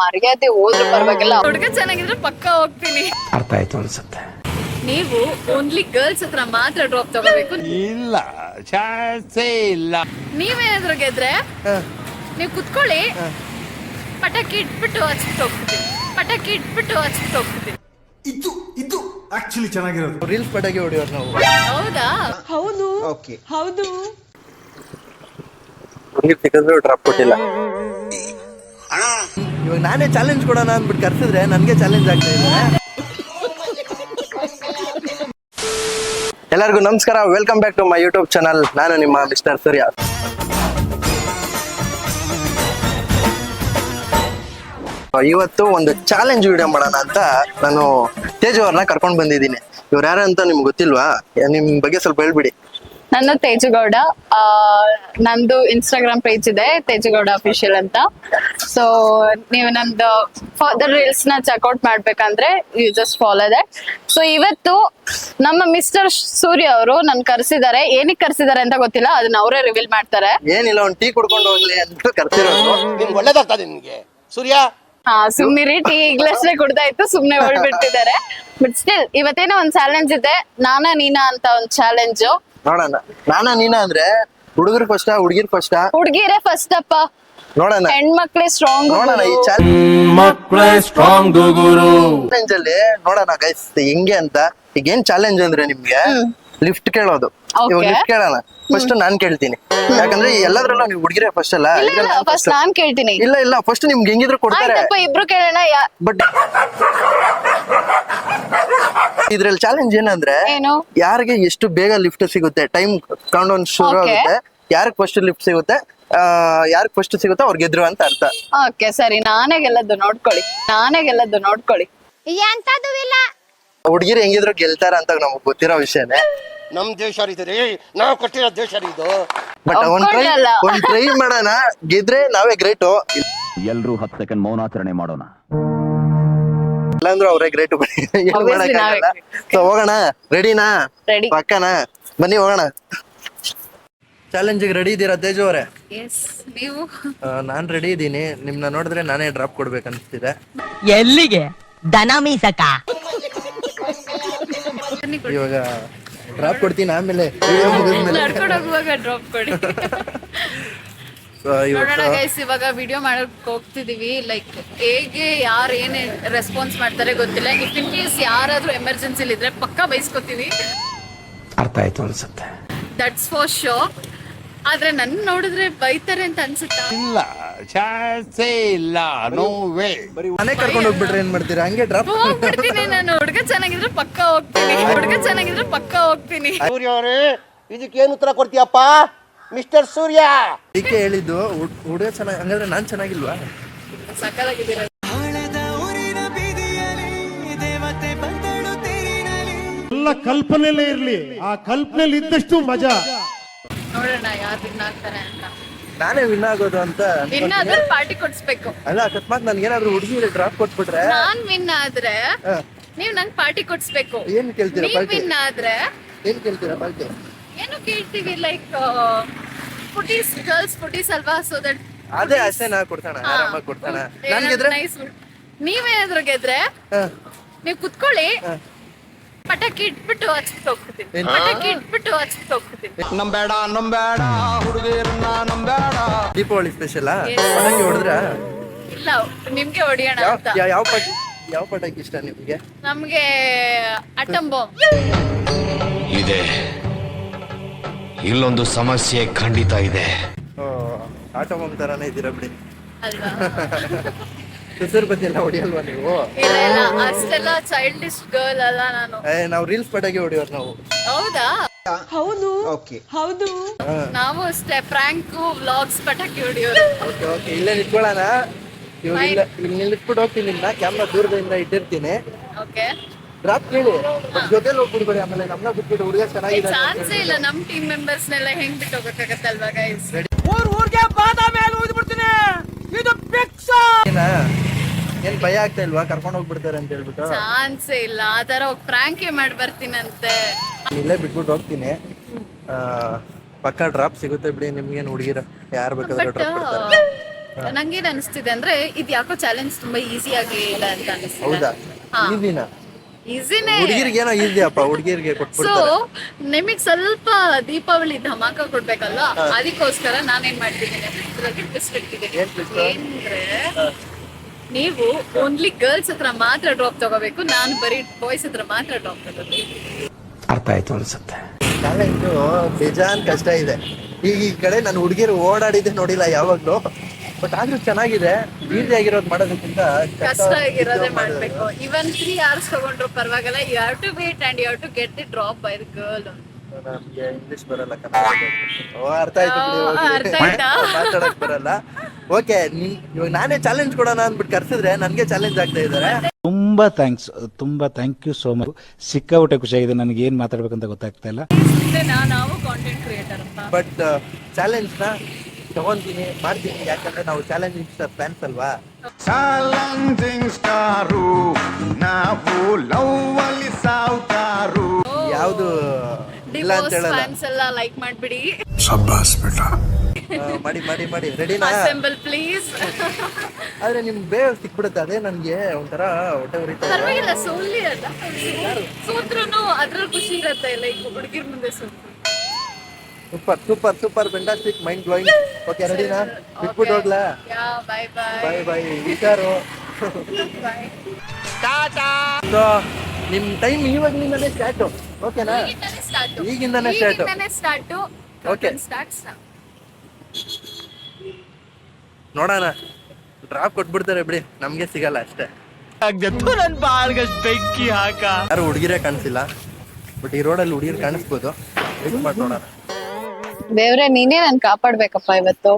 ಮರ್ಯಾದೆ ಹೋದ್ರೆ ಪರವಾಗಿಲ್ಲ. ಹುಡುಗ ಚೆನ್ನಾಗಿದ್ರೆ ಪಕ್ಕ ಹೋಗ್ತೀನಿ. ಅರ್ಥ ಆಯ್ತು ಅನ್ಸುತ್ತೆ. ನೀವು ಓನ್ಲಿ ಗರ್ಲ್ಸ್ ಹತ್ರ ಮಾತ್ರ ಡ್ರಾಪ್ ತಗೋಬೇಕು. ಇಲ್ಲ ಚಾನ್ಸೇ ಇಲ್ಲ. ನೀವೇನಾದ್ರು ಗೆದ್ರೆ ನೀವು ಕುತ್ಕೊಳ್ಳಿ. ಪಟಾಕಿ ಇಟ್ಬಿಟ್ಟು ಹಚ್ಬಿಟ್ಟು ಹೋಗ್ತೀನಿ ಪಟಾಕಿ ಇಟ್ಬಿಟ್ಟು ಹಚ್ಬಿಟ್ಟು ಹೋಗ್ತೀನಿ ಇದು ಇದು ಆಕ್ಚುಲಿ ಚೆನ್ನಾಗಿರೋದು. ರೀಲ್ಸ್ ಪಟಾಕಿ ಹೊಡೆಯೋರು ನಾವು. ಹೌದಾ? ಹೌದು. ಓಕೆ. ಹೌದು. ಡ್ರಾಪ್ ಕೊಟ್ಟಿಲ್ಲ. ಇವಾಗ ನಾನೇ ಚಾಲೆಂಜ್ ಕೊಡೋಣ ಅಂದ್ಬಿಟ್ಟು ಕರ್ಸಿದ್ರೆ ನನಗೆ ಚಾಲೆಂಜ್ ಆಗ್ತಾ ಇದೆ. ಎಲ್ಲರಿಗೂ ನಮಸ್ಕಾರ. Welcome back to my YouTube channel ನಾನು ನಿಮ್ಮ ಮಿಸ್ಟರ್ ಸೂರ್ಯ. ಇವತ್ತು ಒಂದು ಚಾಲೆಂಜ್ ವಿಡಿಯೋ ಮಾಡೋಣ ಅಂತ ನಾನು ತೇಜು ಅವ್ರನ್ನ ಕರ್ಕೊಂಡು ಬಂದಿದ್ದೀನಿ. ಇವ್ರು ಯಾರು ಅಂತ ನಿಮ್ಗೆ ಗೊತ್ತಿಲ್ವಾ? ನಿಮ್ ಬಗ್ಗೆ ಸ್ವಲ್ಪ ಹೇಳ್ಬಿಡಿ. ನನ್ನ ತೇಜುಗೌಡ ಆ, ನಂದು ಇನ್ಸ್ಟಾಗ್ರಾಮ್ ಪೇಜ್ ಇದೆ ತೇಜುಗೌಡ ಅಫಿಷಿಯಲ್ ಅಂತ. ಸೊ ನೀವು ನಂದು ಫರ್ದರ್ ರೀಲ್ಸ್ನ ಚೆಕ್ಔಟ್ ಮಾಡ್ಬೇಕಂದ್ರೆ you just follow that so ಇವತ್ತು ನಮ್ಮ ಮಿಸ್ಟರ್ ಸೂರ್ಯ ಅವರು ನನ್ ಕರ್ಸಿದ್ದಾರೆ ಏನಕ್ಕೆ ಕರ್ಸಿದ್ದಾರೆ ಅಂತ ಗೊತ್ತಿಲ್ಲ ಅದನ್ನ ಅವರೇ ರಿವೀಲ್ ಮಾಡ್ತಾರೆ. ಏನಿಲ್ಲ ಒಂದು ಟೀ ಕುಡ್ಕೊಂಡು ಹೋಗ್ಲಿ ಅಂತ ನಿಮ್ಗೆ ಒಳ್ಳೇದಾಗ್ತದೆ ಸೂರ್ಯ? ಹಾ ಸುಮ್ನಿರಿ ಟೀ ಈಗ್ಲಷ್ಟೇ ಕುಡ್ದಾಯ್ತು ಸುಮ್ನೆ ಹೊಳ್ಬಿಟ್ಟಿದ್ದಾರೆ ಬಟ್ ಸ್ಟಿಲ್ ಇವತ್ತೇನೋ ಒಂದ್ ಚಾಲೆಂಜ್ ಇದೆ ನಾನಾ ನೀನಾ ಅಂತ ಒಂದ್ ಚಾಲೆಂಜ್ ನೋಡೋಣ. ನಾನ ನೀನ ಅಂದ್ರೆ? ಹುಡುಗರು ಫಸ್ಟಾ ಹುಡುಗಿರ್ ಫಸ್ಟಾ ಹುಡ್ಗಿರೇ ಫಸ್ಟ್ ಅಪ್ಪ. ನೋಡೋಣ ಹೆಣ್ಮಕ್ಳೇ ಸ್ಟ್ರಾಂಗ್ ನೋಡೋಣ ಈ ಮಕ್ಕಳೇ ಸ್ಟ್ರಾಂಗ್ ಗುರು. ಚಾಲೆಂಜ್ ಅಲ್ಲಿ ನೋಡೋಣ ಗೈಸ್ ಹೆಂಗೆ ಅಂತ? ಈಗ ಏನ್ ಚಾಲೆಂಜ್ ಅಂದ್ರೆ ನಿಮ್ಗೆ? ಲಿಫ್ಟ್ ಕೇಳೋದು. ಇವಾಗ Okay. ಲಿಫ್ಟ್ ಕೇಳೋಣ. ಫಸ್ಟ್ ನಾನ್ ಕೇಳ್ತೀನಿ. ಯಾಕಂದ್ರೆ ಈ ಎಲ್ಲದ್ರಲ್ಲೂ ನೀವು ಹುಡುಗಿರೇ ಫಸ್ಟ್ ಅಲ್ಲ? ಇಲ್ಲ ಇಲ್ಲ ಫಸ್ಟ್. ನಾನ್ ಕೇಳ್ತೀನಿ. ಇಲ್ಲ ಇಲ್ಲ ಫಸ್ಟ್ ನಿಮ್ಗೆ ಹೆಂಗಿದ್ರು ಕೊಡ್ತಾರೆ. ಆಯ್ತಪ್ಪ ಇಬ್ರು ಕೇಳೋಣ ಯಾ- ಬಟ್ ಇದ್ರಲ್ಲಿ ಚಾಲೆಂಜ್ ಏನಂದ್ರೆ ಏನು? ಯಾರಿಗೆ ಎಷ್ಟು ಬೇಗ ಲಿಫ್ಟ್ ಸಿಗುತ್ತೆ ಟೈಮ್ ಕೌಂಟ್ ಡೌನ್ ಶುರು Okay. ಆಗುತ್ತೆ ಯಾರಿಗೆ ಫಸ್ಟ್ ಲಿಫ್ಟ್ ಸಿಗುತ್ತೆ ಯಾರಿಗೆ ಫಸ್ಟ್ ಸಿಗುತ್ತೆ ಅವ್ರು ಗೆದ್ರು ಅಂತ ಅರ್ಥ. ಓಕೆ ಸರಿ ನಾನೇ ಗೆಲ್ಲದ್ದು ನೋಡ್ಕೊಳ್ಳಿ ನಾನೇ ಗೆಲ್ಲದ್ದು ನೋಡ್ಕೊಳ್ಳಿ. ಹುಡುಗಿರು ಹೆಂಗಿದ್ರು ಗೆಲ್ತಾರ ಅಂತ ನಮಗೆ ಗೊತ್ತಿರೋ ವಿಷಯನೇ. ನಮ್ ದೇಶ ರೀ ನಾವ್ ಕೊಟ್ಟಿರೋ ದೇಶ ರೀ ಇದು. ಬಟ್ ಒಂದ್ ಟ್ರೈ. ಒಂದ್ ಟ್ರೈ ಮಾಡೋಣ. ಗೆದ್ರೆ ನಾವೇ ಗ್ರೇಟು ಎಲ್ರೂ ಹತ್ತು ಸೆಕೆಂಡ್ ಮೌನಾಚರಣೆ ಮಾಡೋಣ. ಇಲ್ಲಾಂದ್ರೂ ಅವ್ರೇ ಗ್ರೇಟ್ Obviously ಮಾಡಕ್ಕಾಗಲ್ಲ. ನಾವೇ ಸೊ ಹೋಗೋಣ. ರೆಡಿನಾ ರೆಡಿ ಪಕ್ಕನಾ? ಬನ್ನಿ ಹೋಗೋಣ. ಚಾಲೆಂಜಿಗೆ ರೆಡಿ ಇದ್ದೀರಾ ತೇಜು ಅವರೇ? ಎಸ್ ನೀವು? ನಾನ್ ರೆಡಿ ಇದ್ದೀನಿ. ನಿಮ್ನ ನೋಡಿದ್ರೆ ನಾನೇ ಡ್ರಾಪ್ ಕೊಡ್ಬೇಕನ್ಸ್ತಿದೆ ಎಲ್ಲಿಗೆ? ದನ ಮೀಸಕ? ಇವಾಗ ಡ್ರಾಪ್ ಕೊಡ್ತೀನಿ ಆಮೇಲೆ ನಡ್ಕೊಂಡು ಹೋಗುವಾಗ ಡ್ರಾಪ್ ಕೊಡಿ. ನೋಡೋಣ ಗೈಸ್ ಇವಾಗ ವಿಡಿಯೋ ಮಾಡಕ್ ಹೋಗ್ತಿದೀವಿ. ಲೈಕ್ ಹೇಗೆ ಯಾರು ಏನೇ ರೆಸ್ಪಾನ್ಸ್ ಮಾಡ್ತಾರೆ ಗೊತ್ತಿಲ್ಲ. ಇಫ್ ಇನ್ ಕೇಸ್ ಯಾರಾದ್ರೂ ಎಮರ್ಜೆನ್ಸಿಲಿ ಇದ್ರೆ ಪಕ್ಕ ಬೈಸ್ಕೊತೀವಿ. ಅರ್ಥ ಆಯ್ತು ಅನ್ಸುತ್ತೆ. ದಟ್ಸ್ ಫಾರ್ ಶೋ ಆದ್ರೆ ನನ್ ನೋಡಿದ್ರೆ ಬೈತಾರೆ ಅಂತ ಅನ್ಸುತ್ತಾ? ಇಲ್ಲ. ಚಾನ್ಸೇ ಇಲ್ಲ ನೋ ವೇ ಮನೆ ಕರ್ಕೊಂಡು ಹೋಗ್ಬಿಟ್ರೆ ಏನ್ ಮಾಡ್ತೀರಾ? ಹಂಗೆ ಡ್ರಾಪ್ ಹೋಗ್ಬಿಡ್ತೀನಿ ನಾನು ಹುಡುಗ ಚೆನ್ನಾಗಿದ್ರೆ ಪಕ್ಕ ಹೋಗ್ತೀನಿ ಹುಡುಗ ಚೆನ್ನಾಗಿದ್ರೆ ಪಕ್ಕ ಹೋಗ್ತೀನಿ. ಸೂರ್ಯ ಅವರೇ ಇದಕ್ಕೆ ಏನು ಉತ್ತರ ಕೊಡ್ತೀಯಪ್ಪ? ಮಿಸ್ಟರ್ ಸೂರ್ಯ. ಅದಕ್ಕೆ ಹೇಳಿದ್ದು ಹುಡ್- ಹುಡುಗ ಚೆನ್ನಾಗಿ ಹಂಗಾದ್ರೆ ನಾನ್ ಚೆನ್ನಾಗಿಲ್ವಾ? ಸಕ್ಕಲಾಗಿದ್ದೀರ ಎಲ್ಲ ಕಲ್ಪನೆಲ್ಲೇ ಇರ್ಲಿ ಆ ಕಲ್ಪನೆಯಲ್ಲಿ ಇದ್ದಷ್ಟು ಮಜಾ. ನೋಡೋಣ ಯಾರು ವಿನ್ ಅಂತ. ನಾನೇ ವಿನ್ ಆಗೋದು ಅಂತ ಪಾರ್ಟಿ ಕೊಡ್ಸ್ಬೇಕು. ಅಲ್ಲ ಅಕಸ್ಮಾತ್ ನನ್ಗೇನಾದ್ರು ಹುಡುಗಿ ಡ್ರಾಪ್ ಕೊಟ್ಬಿಟ್ರೆ? ನಾನ್ ವಿನ್ ಆದ್ರೆ. ನೀವ್ ನಂಗ್ ಪಾರ್ಟಿ ಕೊಡ್ಸ್ಬೇಕು. ಏನ್ ಕೇಳ್ತೀರಾ ನೀವ್ ಪಾರ್ಟಿ ವಿನ್ ಆದ್ರೆ ಏನ್ ಕೇಳ್ತೀರಾ ಪಾರ್ಟಿ ಏನು ಕೇಳ್ತೀವಿ ಲೈಕ್ ಫುಟೀಸ್ ಗರ್ಲ್ಸ್ ಫುಟೀಸ್ ಅಲ್ವಾ? ಸೋ ದಟ್ ಅದೇ ಅಷ್ಟೇ ನಾ ಕೊಡ್ತಾನ ಆರಾಮಾಗಿ ಕೊಡ್ತಾನ ನಾನ್ ಗೆದ್ರೆ ನೀವೇನಾದ್ರು ಗೆದ್ರೆ ನೀವು ಕುತ್ಕೊಳ್ಳಿ. ಪಟಾಕಿ ಇಟ್ಬಿಟ್ಟು ಹಚ್ಚಿ ಹೋಗ್ತೀನಿ? ಪಟಾಕಿ ಇಟ್ಬಿಟ್ಟು ಹಚ್ಚಿ ಹೋಗ್ತೀನಿ ನಂಬೇಡ ನಂಬೇಡ ಹುಡುಗಿರನ್ನ ನಂಬೇಡ. ದೀಪಾವಳಿ ಸ್ಪೆಷಲ್. ಪಟಾಕಿ ಹೊಡೆದ್ರ? ಇಲ್ಲ ನಿಮ್ಗೆ ಹೊಡಿಯೋಣ ಯಾವ ಅಂತ. ಯಾವ ಪಟಾಕಿ ಯಾವ ಪಟಾಕಿ ಇಷ್ಟ ನಿಮ್ಗೆ? ನಮ್ಗೆ ಅಟಮ್ ಬಾಂಬ್ ಇದೆ. ಇಲ್ಲೊಂದು ಸಮಸ್ಯೆ ಖಂಡಿತ ಇದೆ. ಆಟೋ ಬಾಂಬ್ ತರಾನೇ ಇದ್ದೀರಾ ಬಿಡಿ. ಅಲ್ವಾ? ಸುಸೂರ್ ಬತ್ತಿ ಎಲ್ಲ ಹೊಡಿಯಲ್ವಾ ನೀವು? ಇಲ್ಲ ಇಲ್ಲ ಅಷ್ಟೆಲ್ಲ ಚೈಲ್ಡಿಶ್ ಗರ್ಲ್ ಅಲ್ಲ ನಾನು. ಏ ನಾವು ರೀಲ್ಸ್ ಪಟಾಕಿ ಹೊಡಿಯೋರು ನಾವು. ಹೌದಾ ಓಕೆ ನಾವು ಅಷ್ಟೇ ಪ್ರಾಂಕ್ ವ್ಲಾಗ್ಸ್ ಪಟಾಕಿ ಹೊಡಿಯೋರು. ಓಕೆ ಓಕೆ ಇಲ್ಲೇ ನಿಂತ್ಕೊಳ್ಳೋಣ. ಇವಾಗ ಇಲ್ಲ ಇಲ್ಲಿ ನಿಲ್ಲಿಸ್ಬಿಟ್ಟು ಹೋಗ್ತೀನಿ ನಿನ್ನ ಕ್ಯಾಮ್ರಾ ದೂರದಿಂದ ಇಟ್ಟಿರ್ತೀನಿ. ಓಕೆ ಡ್ರಾಪ್ ಕೇಳಿ ಜೊತೆಲಿ ಹೋಗ್ಬಿಡ್ಬೇಡಿ ಆಮೇಲೆ ನಮ್ಮನ್ನ ಬಿಟ್ಬಿಟ್ಟು ಹುಡುಗ ಚೆನ್ನಾಗಿದೆ ಚಾನ್ಸೇ ಇಲ್ಲ ನಮ್ಮ ಟೀಮ್ ಮೆಂಬರ್ಸ್ ನೆಲ್ಲ ಹೆಂಗ್ ಬಿಟ್ಟು ಹೋಗಕ್ಕಾಗತ್ತಲ್ವಾ ಗೈಸ್ ಏನ? ಏನ್ ಭಯ ಆಗ್ತಾ ಇಲ್ವಾ? ಕರ್ಕೊಂಡು ಹೋಗ್ಬಿಡ್ತಾರೆ ಅಂತ ಹೇಳ್ಬಿಟ್ಟು. ಚಾನ್ಸೇ ಇಲ್ಲ. ಆ ತರ ಹೋಗಿ ಫ್ರಾಂಕೇ ಮಾಡಿ ಬರ್ತೀನಂತೆ ಇಲ್ಲೇ ಬಿಟ್ಬಿಟ್ಟು ಹೋಗ್ತೀನಿ. ಪಕ್ಕ ಡ್ರಾಪ್ ಸಿಗುತ್ತೆ ಬಿಡಿ ನಿಮ್ಗೆ ಹುಡುಗಿರ? ಯಾರು ಬೇಕಾದ್ರೆ ಡ್ರಾಪ್ ಕೊಡ್ತಾರೆ. ನಂಗೇನ್ ಅನಿಸ್ತಿದೆ ಅಂದ್ರೆ ಇದು ಯಾಕೋ ಚಾಲೆಂಜ್ ತುಂಬಾ ಈಸಿ ಆಗಿ ಇದೆ ಅಂತ ಅನಿಸ್ತಿದೆ. ಹೌದಾ? ಹಾ. ಈಸಿನ ಈಸಿನೇ ಹುಡುಗಿರಿಗೆ ಏನೋ ಈಸಿ ಅಪ್ಪ ಹುಡುಗಿರಿಗೆ ಸೊ ಕೊಟ್ಬಿಡ್ತಾರೆ ನಿಮಗ್ ಸ್ವಲ್ಪ ದೀಪಾವಳಿ ಧಮಾಕ ಕೊಡ್ಬೇಕಲ್ವಾ? ಅದಕ್ಕೋಸ್ಕರ ನಾನೇನ್ ಮಾಡ್ತಿದ್ದೀನಿ ಇದ್ರಲ್ಲಿ ಇಟ್ಟಿದ್ದೀನಿ ಏನ್ twist? ನೀವು ಓನ್ಲಿ ಗರ್ಲ್ಸ್ ಹತ್ರ ಮಾತ್ರ ಡ್ರಾಪ್ ತಗೋಬೇಕು ನಾನು ಬರೀ ಬಾಯ್ಸ್ ಹತ್ರ ಮಾತ್ರ ಡ್ರಾಪ್ ತಗೋಬೇಕು. ಅರ್ಥ ಆಯ್ತು ಅನ್ಸುತ್ತೆ. ಚಾಲೆಂಜು ಬೇಜಾನ್ ಕಷ್ಟ ಇದೆ. ಈಗ ಈ ಕಡೆ ನಾನು ಹುಡುಗಿರು ಓಡಾಡಿದ್ದೆ ನೋಡಿಲ್ಲ ಯಾವಾಗ್ಲೂ ಬಟ್ ಆದ್ರೂ ಚೆನ್ನಾಗಿದೆ. ಈಸಿ ಆಗಿರೋದ್ ಮಾಡೋದಕ್ಕಿಂತ ಕಷ್ಟ ಆಗಿರೋದೇ ಮಾಡ್ಬೇಕು. ಇವನ್ ತ್ರೀ ಅವರ್ಸ್ ತಗೊಂಡ್ರು ಪರವಾಗಿಲ್ಲ. You have to wait and you have to get the drop by the girl ನಮ್ಗೆ ಇಂಗ್ಲಿಷ್ ಬರಲ್ಲ ಕನ್ನಡ ಓ, ಅರ್ಥ ಆಯ್ತು ಬಿಡಿ, ಆ, ಹೋಗ್ಲಿ. ಅರ್ಥ ಆಯ್ತಾ? ಮಾತಾಡಕ್ ಬರಲ್ಲ. ಓಕೆ ಇವಾಗ ನಾನೇ ಚಾಲೆಂಜ್ ಕೊಡೋಣ ಅಂದ್ಬಿಟ್ಟು ಕರ್ಸಿದ್ರೆ ನನ್ಗೆ ಚಾಲೆಂಜ್ ಆಗ್ತಾ ಇದಾರೆ. ತುಂಬಾ ಥ್ಯಾಂಕ್ಸ್ ತುಂಬಾ ಥ್ಯಾಂಕ್ ಯು ಸೋ ಮಚ್ ಸಿಕ್ಕಾಪಟ್ಟೆ ಖುಷಿಯಾಗಿದೆ ನನಗೆ ಏನ್ ಮಾತಾಡ್ಬೇಕಂತ ಗೊತ್ತಾಗ್ತಾ ಇಲ್ಲ. ನಾವು ಕಾಂಟೆಂಟ್ ಕ್ರಿಯೇಟರ್ ಅಂತ. ಬಟ್ ಚಾಲೆಂಜ್ನ ತಗೊಂತೀನಿ ಮಾಡ್ತೀನಿ. ಯಾಕಂದ್ರೆ ನಾವು ಚಾಲೆಂಜ್ ಫ್ಯಾನ್ಸ್ ಅಲ್ವಾ? ಚಾಲೆಂಜಿಂಗ್ ಸ್ಟಾರು ನಾವು ಲವ್ ಅಲ್ಲಿ ಸಾವುಕಾರು ಯಾವ್ದು ಇಲ್ಲ ಅಂತ ಡಿವೋರ್ಸ್ ಹೇಳಲ್ಲ. ಫ್ಯಾನ್ಸ್ ಎಲ್ಲ ಲೈಕ್ ಮಾಡ್ಬಿಡಿ. ಆ, ಮಾಡಿ ಮಾಡಿ ಮಾಡಿ. ರೆಡಿನಾ ಅಸೆಂಬಲ್ ಪ್ಲೀಸ್ ಆದ್ರೆ ನಿಮ್ ಬೇಗ ಸಿಕ್ಬಿಡುತ್ತೆ. ಅದೇ ನನ್ಗೆ ಒಂಥರ ಹೊಟ್ಟೆ ಉರಿತಾ ಇದೆ. ಪರವಾಗಿಲ್ಲ ಸೋಲಿ ಅಲ್ಲ. ಸೋತ್ರನು ಅದ್ರಲ್ಲಿ ಖುಷಿ ಇರತ್ತೆ ಲೈಕ್ ಹುಡುಗಿರ್ ಮುಂದೆ ಸೋತ್ರು. Super super super fantastic mind blowing okay ರೆಡಿನಾ ಬಿಟ್ಬಿಟ್ಟು ಹೋಗ್ಲಾ. Yeah bye bye bye bye ಹುಷಾರು. ಬಾಯ್ ಸೊ ನಿಮ್ ಟೈಮ್ ಇವಾಗ್ಲಿಂದಾನೇ ಸ್ಟಾರ್ಟ್ ಓಕೆನಾ ಸ್ಟಾರ್ಟ್ ಈಗಿಂದನೇ ಸ್ಟಾರ್ಟ್ ಓಕೆ ಸ್ಟಾರ್ಟ್ಸ್ ನೋಡೋಣ. ಡ್ರಾಪ್ ಕೊಟ್ಬಿಡ್ತಾರೆ ಬಿಡಿ. ನಮ್ಗೆ ಸಿಗಲ್ಲ ಅಷ್ಟೇ. ನನ್ ಬಾಳ್ಗಷ್ಟ್ ಬೆಂಕಿ ಹಾಕ. ಯಾರು ಹುಡುಗಿರೇ ಕಾಣಿಸಿಲ್ಲ. ಬಟ್ ಈ ರೋಡಲ್ಲಿ ಹುಡುಗಿರು ಕಾಣಿಸ್ಬೋದು. ವೆಯ್ಟ್ ಮಾಡಿ ನೋಡೋಣ ದೇವ್ರೆ ನೀನೇ ನಾನು ಕಾಪಾಡ್ಬೇಕಪ್ಪ ಇವತ್ತು.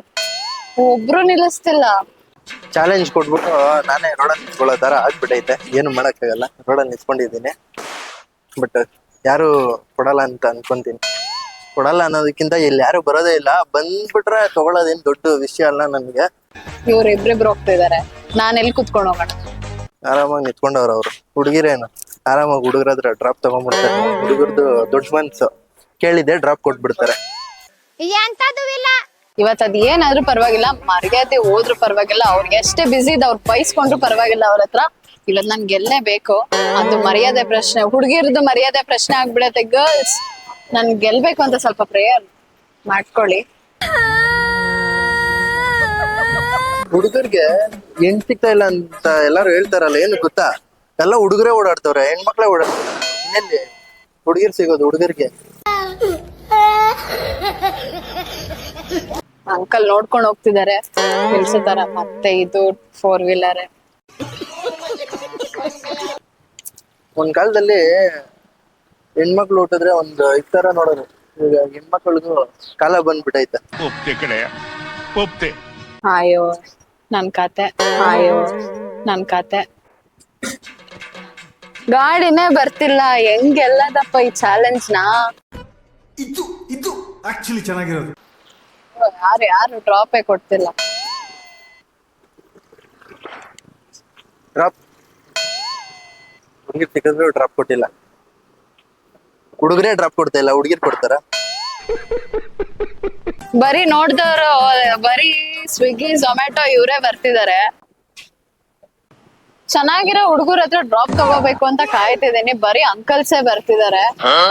ಒಬ್ರು ನಿಲ್ಲಿಸ್ತಿಲ್ಲ. ಚಾಲೆಂಜ್ ಕೊಟ್ಬಿಟ್ಟು ನಾನೇ ರೋಡಲ್ಲಿ ನಿಂತ್ಕೊಳ್ಳೋ ತರ ಆಗ್ಬಿಟ್ಟೈತೆ. ಏನು ಮಾಡಕ್ಕಾಗಲ್ಲ. ರೋಡಲ್ಲಿ ನಿಂತ್ಕೊಂಡಿದ್ದೀನಿ. ಬಟ್ ಯಾರು ಕೊಡಲ್ಲ ಅಂತ ಅನ್ಕೊಂತೀನಿ. ಕೊಡಲ್ಲ ಅನ್ನೋದಕ್ಕಿಂತ ಇಲ್ಲಿ ಯಾರು ಬರೋದೇ ಇಲ್ಲ. ಬಂದ್ಬಿಟ್ರೆ ತಗೊಳ್ಳೋದೇನ್ ದೊಡ್ಡ ವಿಷಯ ಅಲ್ಲ ನನ್ಗೆ. ಇವ್ರು ಇಬ್ರಿಬ್ರು ಹೋಗ್ತಿದಾರೆ ನಾನ್ ಎಲ್ಲಿ ಕುತ್ಕೊಂಡು ಹೋಗೋಣ? ಆರಾಮಾಗಿ ನಿಂತ್ಕೊಂಡವ್ರು ಅವ್ರು. ಹುಡುಗಿರೇನು? ಆರಾಮಾಗಿ ಹುಡುಗರ ಹತ್ರ ಡ್ರಾಪ್ ತಗೊಂಡ್ಬಿಡ್ತಾರೆ. ಹುಡುಗರ್ದು ದೊಡ್ಡ ಮನ್ಸು. ಕೇಳಿದೆ ಡ್ರಾಪ್ ಕೊಟ್ಬಿಡ್ತಾರೆ. ಇವತ್ತು ಅದ್ ಏನಾದ್ರೂ ಪರವಾಗಿಲ್ಲ. ಮರ್ಯಾದೆ ಹೋದ್ರು ಪರವಾಗಿಲ್ಲ. ಅವ್ರಿಗೆ ಎಷ್ಟೇ ಬಿಸಿ ಇದ್ದ ಅವ್ರು ಬೈಸ್ಕೊಂಡ್ರು ಪರವಾಗಿಲ್ಲ ಅವ್ರ ಹತ್ರ. ಇವತ್ ನನ್ ಗೆಲ್ಲೇಬೇಕು ಅದು ಮರ್ಯಾದೆ ಪ್ರಶ್ನೆ ಹುಡುಗಿರ್ದು ಮರ್ಯಾದೆ ಪ್ರಶ್ನೆ ಆಗ್ಬಿಡತ್ತೆ ಗರ್ಲ್ಸ್ ನನ್ ಗೆಲ್ಬೇಕು ಅಂತ ಸ್ವಲ್ಪ ಪ್ರೇಯರ್ ಮಾಡ್ಕೊಳ್ಳಿ. ಹುಡುಗರಿಗೆ ಹೆಣ್ ಸಿಗ್ತಾ ಇಲ್ಲ ಅಂತ ಎಲ್ಲಾರು ಹೇಳ್ತಾರಲ್ಲ ಏನು ಗೊತ್ತಾ? ಎಲ್ಲ ಹುಡುಗರೇ ಓಡಾಡ್ತವ್ರೆ ಹೆಣ್ಮಕ್ಳೇ ಓಡಾಡ್ತಾರೆ ಇನ್ನೆಲ್ಲಿ? ಹುಡುಗಿರ್ ಸಿಗೋದು ಹುಡುಗರಿಗೆ. ಅಂಕಲ್ ನೋಡ್ಕೊಂಡ್ ಹೋಗ್ತಿದ್ದಾರೆ ನಿಲ್ಸುತ್ತಾರ ಮತ್ತೆ ಇದು ಫೋರ್ ವೀಲರ್ ಒಂದ್ ಕಾಲದಲ್ಲಿ ಹೆಣ್ಮಕ್ಳು ಹುಟ್ಟಿದ್ರೆ ಒಂದ್ ಇತರ ನೋಡೋದು. ಈಗ ಹೆಣ್ಮಕ್ಳದು ಕಾಲ ಬಂದ್ಬಿಟ್ಟೈತೆ ಒಪ್ತೆ ಕಡೆ ಒಪ್ತೆ. ಅಯ್ಯೋ ನನ್ ಕತೆ. ಅಯ್ಯೋ ನನ್ ಕತೆ. ಗಾಡಿನೇ ಬರ್ತಿಲ್ಲ ಹೆಂಗೆಲ್ಲದಪ್ಪ ಈ ಚಾಲೆಂಜ್ ನಾ ಇದು ಇದು ಆಕ್ಚುಲಿ ಚೆನ್ನಾಗಿರೋದು. ಯಾರು ಯಾರು ಡ್ರಾಪೇ ಕೊಡ್ತಿಲ್ಲ. ಡ್ರಾಪ್ ಹುಡುಗಿರ್ ಸಿಕ್ಕಿದ್ರೆ ಡ್ರಾಪ್ ಕೊಟ್ಟಿಲ್ಲ. ಹುಡುಗರೇ ಡ್ರಾಪ್ ಕೊಡ್ತಾ ಇಲ್ಲ, ಹುಡುಗಿರ್ ಕೊಡ್ತಾರ? ಬರೀ ನೋಡ್ದವ್ರು, ಬರೀ ಸ್ವಿಗ್ಗಿ ಝೊಮ್ಯಾಟೊ ಇವರೇ ಬರ್ತಿದಾರೆ. ಚೆನ್ನಾಗಿರೋ ಹುಡುಗರ ಹತ್ರ ಡ್ರಾಪ್ ತಗೋಬೇಕು ಅಂತ ಕಾಯ್ತಿದ್ದೀನಿ. ಬರೀ ಅಂಕಲ್ಸೇ ಬರ್ತಿದಾರೆ.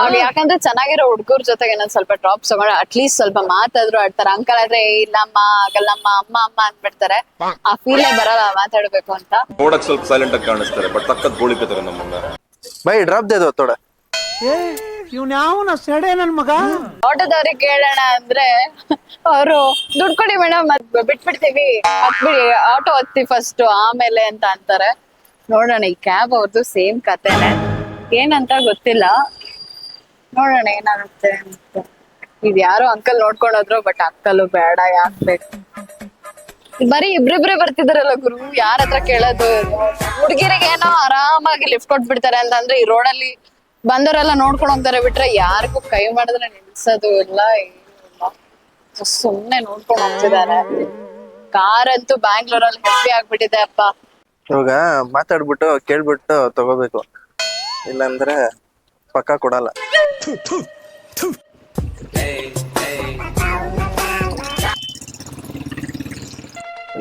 ಅವ್ರು ಯಾಕಂದ್ರೆ ಚೆನ್ನಾಗಿರೋ ಹುಡುಗರ ಜೊತೆಗೆ ನಾನು ಸ್ವಲ್ಪ ಡ್ರಾಪ್ ತಗೊಂಡು ಅಟ್ಲೀಸ್ಟ್ ಸ್ವಲ್ಪ ಮಾತಾದ್ರು ಆಡ್ತಾರೆ. ಅಂಕಲ್ ಆದ್ರೆ "ಏ, ಇಲ್ಲಮ್ಮ ಆಗಲ್ಲಮ್ಮ ಅಮ್ಮ ಅಮ್ಮ ಅಂದ್ಬಿಡ್ತಾರೆ. ಆ ಫೀಲ್ ಬರಲ್ಲ ಮಾತಾಡ್ಬೇಕು ಅಂತ. ನೋಡಕ್ ಸ್ವಲ್ಪ ಸೈಲೆಂಟ್ ಆಗಿ ಕಾಣಿಸ್ತಾರೆ ಬಟ್ ತಕ್ಕದ್ ಗೋಳಿಕತಾರೆ ನಮ್ಮನ್ನ ಬೈ ಡ್ರಾಪ್ ದೇದು ತೋಡ? ಇವ್ನ್ಯಾವನ ಸೆಡೆ ನನ್ ಮಗ? ಆಟೋದವ್ರಿಗೆ ಕೇಳೋಣ ಅಂದ್ರೆ ಅವರು ದುಡ್ಡು ಕೊಡಿ ಮೇಡಮ್ ಬಿಟ್ಬಿಡ್ತೀವಿ. ಹತ್ಬಿಡಿ ಆಟೋ ಹತ್ತಿ ಫಸ್ಟ್ ಆಮೇಲೆ ಅಂತ ಅಂತಾರೆ. ನೋಡೋಣ, ಈ ಕ್ಯಾಬ್ ಅವ್ರದ್ದು ಸೇಮ್ ಕತೆನೆ. ಏನಂತ ಗೊತ್ತಿಲ್ಲ. ನೋಡೋಣ ಏನಾಗುತ್ತೆ ಅಂತ. ಇದ್ ಯಾರೋ ಅಂಕಲ್ ನೋಡ್ಕೊಂಡೋದ್ರು ಬಟ್ ಅಂಕಲ್ ಬೇಡ, ಯಾಕೆ ಬೇಕು? ಬರೀ ಇಬ್ರಿಬ್ರೆ ಬರ್ತಿದಾರಲ್ಲ ಗುರು, ಯಾರ ಹತ್ರ ಕೇಳೋದು? ಹುಡುಗಿರಿಗೆ ಏನೋ ಆರಾಮಾಗಿ ಲಿಫ್ಟ್ ಕೊಟ್ಬಿಡ್ತಾರೆ ಅಂತಂದ್ರೆ, ಈ ರೋಡಲ್ಲಿ ಬಂದವರೆಲ್ಲ ನೋಡ್ಕೊಂಡು ಹೋಗ್ತಾರೆ ಬಿಟ್ರೆ ಯಾರಿಗೂ ಕೈ ಮಾಡಿದ್ರೆ ನಿಲ್ಸೋದು ಇಲ್ಲ ಸುಮ್ನೆ ನೋಡ್ಕೊಂಡು ಹೋಗ್ತಿದಾರೆ ಕಾರ್ ಅಂತೂ ಬ್ಯಾಂಗ್ಳೂರಲ್ಲಿ ಹೆಪ್ಪಿ ಆಗ್ಬಿಟ್ಟಿದೆ ಅಪ್ಪ. ಇವಾಗ ಮಾತಾಡ್ಬಿಟ್ಟು ಕೇಳ್ಬಿಟ್ಟು ತಗೋಬೇಕು. ಇಲ್ಲಾಂದ್ರೆ ಪಕ್ಕ ಕೊಡಲ್ಲ.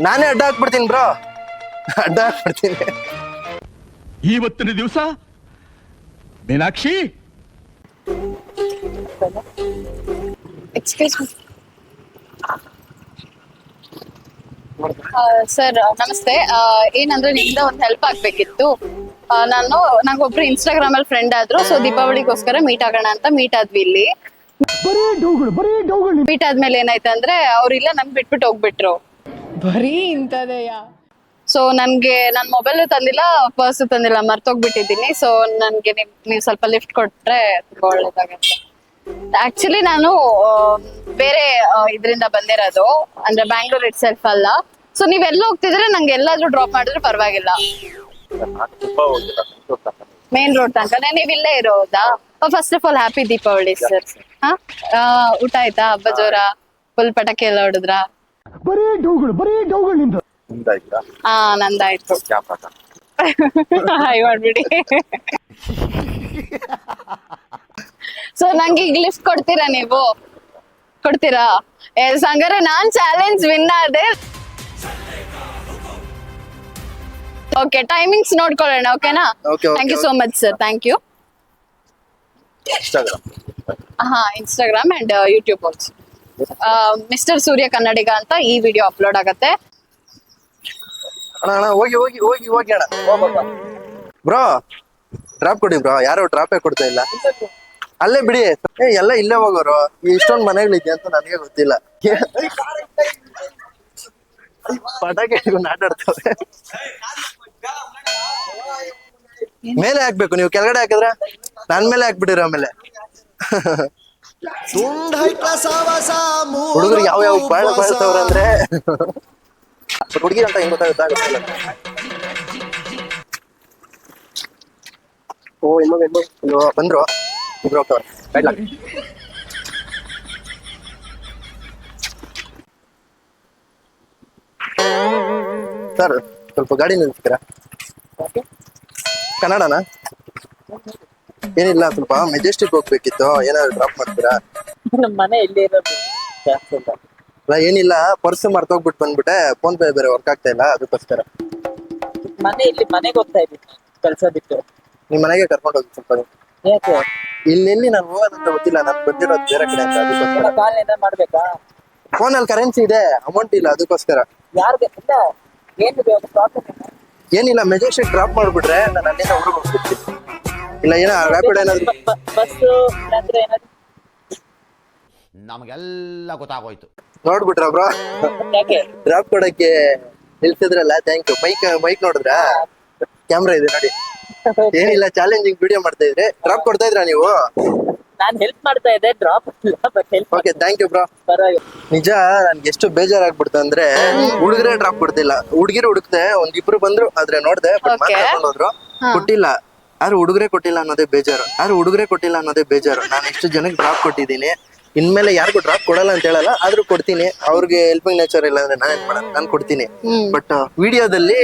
ನಾನೇ ಅಡ್ಡ ಹಾಕ್ಬಿಡ್ತೀನಿ ಬ್ರೋ. ಅಡ್ಡ ಹಾಕ್ಬಿಡ್ತೀನಿ. ಇವತ್ತಿನ ದಿವಸ? ಮೀನಾಕ್ಷಿ? ಎಕ್ಸ್ಕ್ಯೂಸ್ ಸರ್ ನಮಸ್ತೆ. ಆ, ಏನಂದ್ರೆ ನಿಮ್ದ ಒಂದು ಹೆಲ್ಪ್ ಆಗ್ಬೇಕಿತ್ತು. ನಾನು ನಂಗೊಬ್ರು ಇನ್ಸ್ಟಾಗ್ರಾಮ್ ಅಲ್ಲಿ ಫ್ರೆಂಡ್ ಆದ್ರು ಸೊ ದೀಪಾವಳಿಗೋಸ್ಕರ ಮೀಟ್ ಆಗೋಣ ಅಂತ ಮೀಟ್ ಆದ್ವಿ ಇಲ್ಲಿ. ಮೀಟ್ ಆದ್ಮೇಲೆ ಏನಾಯ್ತು ಅಂದ್ರೆ ಅವ್ರಿಲ್ಲ ನನ್ ಬಿಟ್ಬಿಟ್ಟು ಹೋಗ್ಬಿಟ್ರು. ಬರೀ ಇಂಥದೆಯಾ? ಸೊ ನನ್ಗೆ ನನ್ ಮೊಬೈಲ್ ತಂದಿಲ್ಲ ಪರ್ಸ್ ತಂದಿಲ್ಲ ಮರ್ತೋಗ್ಬಿಟ್ಟಿದ್ದೀನಿ. ಸೊ ನನ್ಗೆ ನೀವ್ ನೀವ್ ಸ್ವಲ್ಪ ಲಿಫ್ಟ್ ಕೊಟ್ರೆ ತುಂಬಾ ಒಳ್ಳೇದಾಗತ್ತೆ. ಆಕ್ಚುಲಿ ನಾನು ಆ, ಬೇರೆ ಇದರಿಂದ ಬಂದಿರೋದು. ಅಂದ್ರೆ ಬ್ಯಾಂಗ್ಳೂರ್ ಇಟ್ ಸೆಲ್ಫ್ ಅಲ್ಲ. ಸೊ ನೀವ್ ಎಲ್ಲ ಹೋಗ್ತಿದ್ರೆ ನಂಗೆ ಎಲ್ಲಾದ್ರೂ ಡ್ರಾಪ್ ಮಾಡಿದ್ರೆ ಪರವಾಗಿಲ್ಲ. ಮೇನ್ ರೋಡ್ ತನಕ ನೀವ್ ಇಲ್ಲೇ ಇರೋದಾ? First of all happy Deepavali sir ಹಾ? ಆ, ಊಟ ಆಯ್ತಾ? ಹಬ್ಬ ಜೋರ? ಫುಲ್ ಪಟಾಕಿ ಎಲ್ಲ ಹೊಡೆದ್ರಾ? ನಿಮ್ದಾಯ್ತಾ? ಹಾ ನಂದಾಯ್ತು. ಹಾಯ್ ಮಾಡ್ಬಿಡಿ. ಸೊ ನಂಗೆ ಈಗ ಲಿಫ್ಟ್ ಕೊಡ್ತೀರಾ ನೀವು? ಕೊಡ್ತೀರಾ? ಎಸ್ ಹಂಗಾರೆ ನಾನ್ ಚಾಲೆಂಜ್ ವಿನ್ ಆದೆ ಓಕೆ ಟೈಮಿಂಗ್ಸ್ ನೋಡ್ಕೊಳ್ಳೋಣ ಓಕೆನಾ Okay, okay, thank you so much sir thank you Instagram ಹಾ Instagram and YouTube also mister Surya Kannadiga ಅಂತ ಈ ವಿಡಿಯೋ ಅಪ್ಲೋಡ್ ಆಗತ್ತೆ. ಅಣ್ಣ ಅಣ್ಣ ಹೋಗಿ ಹೋಗಿ ಹೋಗಿ ಹೋಗಿ ಅಣ್ಣ. ಬ್ರೋ ಡ್ರಾಪ್ ಕೊಡಿ ಬ್ರೋ ಯಾರು ಡ್ರಾಪೇ ಕೊಡ್ತಾ ಇಲ್ಲ? ಅಲ್ಲೇ ಬಿಡಿ. ಏ ಎಲ್ಲ ಇಲ್ಲೇ ಹೋಗೋರು. ಇಷ್ಟೊಂದ್ ಮನೆಗಳಿದೆ ಅಂತ ನನಗೆ ಗೊತ್ತಿಲ್ಲ. ಪಟಾಕಿ ಹಿಡ್ಕೊಂಡು ಆಟ ಆಡ್ತವ್ರೆ ಮೇಲೆ ಹಾಕ್ಬೇಕು, ನೀವು ಕೆಳಗಡೆ ಹಾಕಿದ್ರೆ? ನನ್ ಮೇಲೆ ಹಾಕ್ಬಿಟ್ಟಿರ ಆಮೇಲೆ ಹುಡುಗರು ಯಾವ ಯಾವ ಬಾಳ ಬಾಳ್ತವ್ರ ಅಂದ್ರೆ? ಹುಡುಗಿ ಅಂತ ಹೆಂಗ್ ಗೊತ್ತಾಗುತ್ತೆ. ಓ ಇನ್ನೊಂದು ಇನ್ನೊಂದು. ಬಂದ್ರು. ಇಬ್ರು ಹೋಗ್ತವ್ರೆ. Bad luck. ಸರ್ ಸ್ವಲ್ಪ ಗಾಡಿ ನಿಲ್ಸ್ತೀರಾ? ಕನ್ನಡನಾ? ಏನಿಲ್ಲ ಸ್ವಲ್ಪ ಮೆಜೆಸ್ಟಿಕ್ ಹೋಗ್ಬೇಕಿತ್ತು. ಏನಾದ್ರು ಡ್ರಾಪ್ ಮಾಡ್ತೀರಾ? ನಮ್ಮ ಮನೆ ಇಲ್ಲಿ ಇರೋದು. ಜಾಸ್ತಿ ಇಲ್ಲ. ಅಲ್ಲ ಏನಿಲ್ಲ ಪರ್ಸ್ ಮರ್ತೋಗ್ಬಿಟ್ಟು ಬಂದ್ಬಿಟ್ಟೆ. ಫೋನ್ ಪೇ ಬೇರೆ ವರ್ಕ್ ಆಗ್ತಾ ಇಲ್ಲ ಅದಕ್ಕೋಸ್ಕರ. ಮನೆ ಇಲ್ಲಿ ಮನೆಗೆ ಹೋಗ್ತಾ ಇದ್ದೀನಿ ಕೆಲಸ ಬಿಟ್ಟು ನಿಮ್ ಮನೆಗೆ ಕರ್ಕೊಂಡು ಹೋಗಿ ಸ್ವಲ್ಪ. ಯಾಕೆ? ಇಲ್ಲಿ ನಾನು ಹೋಗೋದಂತ ಗೊತ್ತಿಲ್ಲ ನಾನು ಬಂದಿರೋದು ಬೇರೆ ಕಡೆ ಅಂತ ಅದಕ್ಕೋಸ್ಕರ. ಕಾಲ್ ಏನಾರ ಮಾಡ್ಬೇಕಾ? ಫೋನ್ ಅಲ್ಲಿ ಕರೆನ್ಸಿ ಇದೆ ಅಮೌಂಟ್ ಇಲ್ಲ ಅದಕ್ಕೋಸ್ಕರ. ಯಾರ್ಗೆ? ಇಲ್ಲ. ಏನಿಲ್ಲ ಮೆಜೆಸ್ಟಿಕ್ ಡ್ರಾಪ್ ಮಾಡ್ಬಿಟ್ರೆ ನಾನು ಅಲ್ಲಿಂದ ಊರಿಗೆ ಹೋಗ್ಬಿಡ್ತೀನಿ. ಇಲ್ಲ ಏನೋ ರ್ಯಾಪಿಡ್ ಏನಾದ್ರು ನಮಗೆಲ್ಲ ಗೊತ್ತಾಗೋಯ್ತು. ನೋಡ್ಬಿಟ್ರ ಬ್ರೋ? ಯಾಕೆ? ಡ್ರಾಪ್ ಕೊಡಕ್ಕೆ ನಿಲ್ಸಿದ್ರಲ್ಲ ಥ್ಯಾಂಕ್ ಯು ಮೈಕ್ ಮೈಕ್ ನೋಡಿದ್ರ? ಕ್ಯಾಮ್ರಾ ಇದೆ ನೋಡಿ. ಏನಿಲ್ಲ ಚಾಲೆಂಜಿಂಗ್ ವಿಡಿಯೋ ಮಾಡ್ತಾ ಇದ್ರಿ. ಡ್ರಾಪ್ ಕೊಡ್ತಾ ಇದ್ರಾ ನೀವು? ನಾನ್ ಹೆಲ್ಪ್ ಮಾಡ್ತಾ ಇದ್ದೆ drop but help okay thank you bro ಪರವಾಗಿಲ್ಲ. ನಿಜ ನನ್ಗೆ ಎಷ್ಟು ಬೇಜಾರಾಗ್ಬಿಡ್ತು ಅಂದ್ರೆ ಹುಡುಗರೇ ಡ್ರಾಪ್ ಕೊಡ್ತಿಲ್ಲ. ಹುಡುಗಿರು ಹುಡುಕ್ದೆ ಒಂದ್ ಇಬ್ರು ಬಂದ್ರು ಆದ್ರೆ ನೋಡ್ದೆ Okay. ಹೋದ್ರು ಕೊಟ್ಟಿಲ್ಲ. ಯಾರು ಹುಡುಗರೇ ಕೊಟ್ಟಿಲ್ಲ ಅನ್ನೋದೇ ಬೇಜಾರು. ಆದ್ರೆ ಹುಡುಗರೇ ಕೊಟ್ಟಿಲ್ಲ ಅನ್ನೋದೇ ಬೇಜಾರು. ನಾನು ಎಷ್ಟು ಜನಕ್ಕೆ ಡ್ರಾಪ್ ಕೊಟ್ಟಿದ್ದೀನಿ. ಇನ್ಮೇಲೆ ಯಾರಿಗೂ ಡ್ರಾಪ್ ಕೊಡಲ್ಲ ಅಂತ ಹೇಳಲ್ಲ ಆದ್ರೂ ಕೊಡ್ತೀನಿ. ಅವ್ರಿಗೆ ಹೆಲ್ಪಿಂಗ್ ನೇಚರ್ ಇಲ್ಲ ಅಂದ್ರೆ ನಾನೇನ್ ಮಾಡೋದು ನಾನು ಕೊಡ್ತೀನಿ. ಬಟ್ ವಿಡಿಯೋದಲ್ಲಿ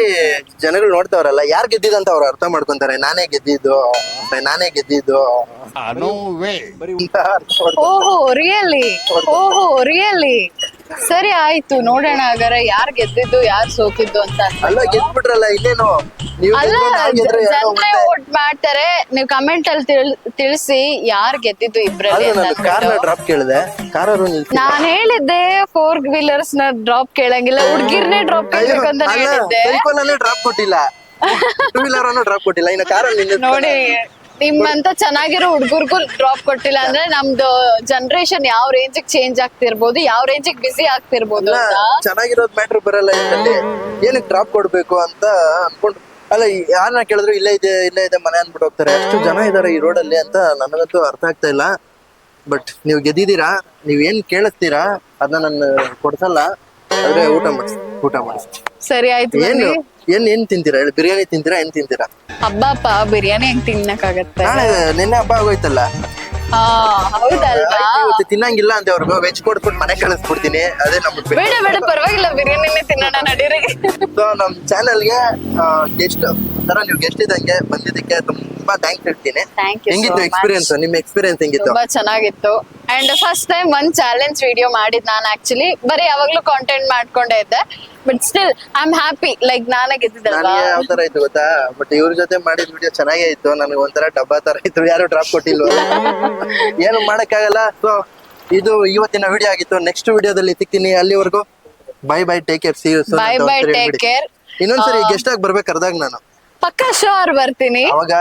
ಜನಗಳು ನೋಡ್ತಾವ್ರಲ್ಲ ಯಾರು ಗೆದ್ದಿದಂತ ಅವ್ರು ಅರ್ಥ ಮಾಡ್ಕೊಂತಾರೆ ನಾನೇ ಗೆದ್ದಿದ್ದು ನಾನೇ ಗೆದ್ದಿದ್ದು. ನೋ ವೇ ಅಂತ ಅರ್ಥ ಮಾಡ್ಕೊಂತಾರೆ. ಓಹೋ ರಿಯಲಿ ಓಹೋ ರಿಯಲಿ ಸರಿ ಆಯ್ತು ನೋಡೋಣ ಹಾಗಾದ್ರೆ ಯಾರ್ ಗೆದ್ದಿದ್ದು ಯಾರ್ ಸೋತಿದ್ದು ಅಂತ. ಅಲ್ಲ ಗೆದ್ಬಿಟ್ರಲ್ಲ ಇಲ್ಲೇನು ನೀವು ಅಲ್ಲ ನಾವ್ ಗೆದ್ರೆ ಮುಂದೆ- ವೋಟ್ ಮಾಡ್ತಾರೆ. ನೀವು ಕಮೆಂಟ್ ಅಲ್ಲಿ ತಿಳ್- ತಿಳಿಸಿ ಯಾರ್ ಗೆದ್ದಿದ್ದು ಇಬ್ರಲ್ಲಿ ಅಲ್ಲ ನಾನು ಕಾರ್ನ ಡ್ರಾಪ್ ಕೇಳಿದೆ. ಕಾರರು ನಿಲ್ಸಿ ನಾನ್ ಹೇಳಿದ್ದೆ ಫೋರ್ ವೀಲರ್ಸ್ನ ಡ್ರಾಪ್ ಕೇಳಂಗಿಲ್ಲ. ಹುಡ್ಗಿರ್ನೇ ಡ್ರಾಪ್ ಕೇಳ್ಬೇಕು ಅಂತ ಹೇಳಿದ್ದೆ. ಸೈಕಲ್ ಅಲ್ಲೇ ಡ್ರಾಪ್ ಕೊಟ್ಟಿಲ್ಲ. ಟೂ ವೀಲರ್ ಅನ್ನು ಡ್ರಾಪ್ ಕೊಟ್ಟಿಲ್ಲ. ಇನ್ನು ಕಾರಲ್ಲಿ ನೋಡಿ ನಿಮ್ಮಂತ ಚೆನ್ನಾಗಿರೋ ಹುಡುಗರ್ಗು ಡ್ರಾಪ್ ಕೊಟ್ಟಿಲ್ಲ ಅಂದ್ರೆ ನಮ್ದು ಜನರೇಷನ್ ಯಾವ ರೇಂಜ್ ಚೇಂಜ್ ಆಗ್ತಿರ್ಬೋದು ಯಾವ ರೇಂಜ್ ಬಿಸಿ ಆಗ್ತಿರ್ಬೋದು ಅಂತ. ಚೆನ್ನಾಗಿರೋದ್ ಮ್ಯಾಟ್ರ್ ಬರಲ್ಲ ಇದರಲ್ಲಿ ಏನಕ್ಕೆ ಡ್ರಾಪ್ ಕೊಡ್ಬೇಕು ಅಂತ ಅನ್ಕೊಂಡು ಅಲ್ಲ ಯಾರನ್ನ ಕೇಳಿದ್ರು ಇಲ್ಲೇ ಇದೆ ಇಲ್ಲೇ ಇದೆ ಮನೆ ಅಂದ್ಬಿಟ್ಟು ಹೋಗ್ತಾರೆ. ಅಷ್ಟು ಜನ ಇದಾರೆ ಈ ರೋಡಲ್ಲಿ ಅಂತ ನನಗಂತೂ ಅರ್ಥ ಆಗ್ತಾ ಇಲ್ಲ. ಬಟ್ ನೀವು ಗೆದ್ದಿದ್ದೀರಾ? ನೀವ್ ಏನ್ ಕೇಳಿಸ್ತೀರಾ? ಅದನ್ನ ನಾನು ಕೊಡ್ಸಲ್ಲ. ಆದ್ರೆ ಊಟ ಮಾಡಿಸ್ ಊಟ ಮಾಡಿಸ್ ಸರಿ ಆಯ್ತು ಏನು. ಏನ್ ಏನ್ ತಿಂತೀರಾ? ಹೇಳಿ ಬಿರಿಯಾನಿ ತಿಂತೀರಾ ಏನ್ ತಿಂತೀರಾ? ಹಬ್ಬಪ್ಪ ಬಿರಿಯಾನಿ ಹೆಂಗ್ ತಿನ್ನಕ್ಕಾಗತ್ತೆ. ನಾಳೆ ನಿನ್ನೆ ಹಬ್ಬ ಆಗೋಯ್ತಲ್ಲ? ಹಾ ಹೌದಲ್ವಾ? ಇವತ್ತು ತಿನ್ನಂಗಿಲ್ಲ ಅಂತ ಅವ್ರಿಗೆ. ವೆಜ್ ಕೊಡ್ಕೊಂಡು ಮನೆ ಕಳಿಸ್ಬಿಡ್ತೀನಿ. ಅದೇ ನಮ್ ಬೇಡ ಬೇಡ ಪರವಾಗಿಲ್ಲ ಬಿರಿಯಾನಿನೇ ತಿನ್ನೋಣ ನಡೀರಿ. ಸೊ ನಮ್ ಚಾನೆಲ್ಗೆ ಗೆಸ್ಟ್ ತರ ನೀವು ಗೆಸ್ಟ್ ಇದ್ದಂಗೆ ಬಂದಿದ್ದಕ್ಕೆ ತುಂಬಾ ಥ್ಯಾಂಕ್ಸ್ ಹೇಳ್ತೀನಿ. Thank you so ಹೆಂಗಿತ್ತು much. ಎಕ್ಸ್ಪೀರಿಯನ್ಸ್ ನಿಮ್ ಎಕ್ಸ್ಪೀರಿಯನ್ಸ್ ಹೆಂಗಿತ್ತು? ತುಂಬಾ ಚೆನ್ನಾಗಿತ್ತು. ಅಂಡ್ ಫಸ್ಟ್ ಟೈಮ್ ಒಂದ್ ಚಾಲೆಂಜ್ ವಿಡಿಯೋ ಮಾಡಿದ್ ನಾನು ಆಕ್ಚುಲಿ ಬರೀ ಯಾವಾಗ್ಲೂ ಕಾಂಟೆಂಟ್ ಮಾಡ್ಕೊಂಡೇ ಇದ್ದೆ. But still I am happy like ನಾನೇ ಗೆದ್ದಿದ್ದೆ ನನಗೆ ಯಾವ ತರ ಇತ್ತು ಗೊತ್ತಾ? ಬಟ್ ಇವ್ರ ಜೊತೆ ಮಾಡಿದ ವಿಡಿಯೋ ಚೆನ್ನಾಗೇ ಇತ್ತು. ನನಗೆ ಒಂಥರ ಡಬ್ಬಾ ತರ ಇತ್ತು. ಯಾರು ಡ್ರಾಪ್ ಕೊಟ್ಟಿಲ್ವ ಏನು ಮಾಡಕ್ಕಾಗಲ್ಲ. ಸೊ ಇದು ಇವತ್ತಿನ ವಿಡಿಯೋ ಆಗಿತ್ತು. ನೆಕ್ಸ್ಟ್ ವಿಡಿಯೋದಲ್ಲಿ ಸಿಗ್ತೀನಿ ಅಲ್ಲಿವರೆಗೂ. Bye bye take care see you bye bye, take care. ಇನ್ನೊಂದ್ಸರಿ ಗೆಸ್ಟ್ ಆಗಿ ಬರ್ಬೇಕು ಕರ್ದಾಗ ನಾನು. ಪಕ್ಕ ಶೋರ್ ಬರ್ತೀನಿ. ಅವಾಗ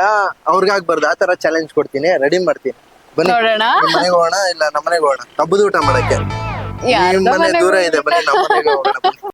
ಅವ್ರಿಗಾಗ್ಬಾರ್ದು ಆ ತರ ಚಾಲೆಂಜ್ ಕೊಡ್ತೀನಿ. ರೆಡಿ ಮಾಡ್ತೀನಿ. ಬನ್ನಿ ನೋಡೋಣ. ನಿಮ್ ಮನೆಗೆ ಹೋಗೋಣ ಇಲ್ಲ ನಮ್ಮ ಮನೆಗೆ ಹೋಗೋಣ ಹಬ್ಬದ ಊಟ ಮಾಡಕ್ಕೆ ನಿಮ್ ಮನೆ ದೂರ ಇದೆ ಬನ್ನಿ ನಮ್ಮ ಮನೆಗೆ ಹೋಗೋಣ ಬನ್ನಿ.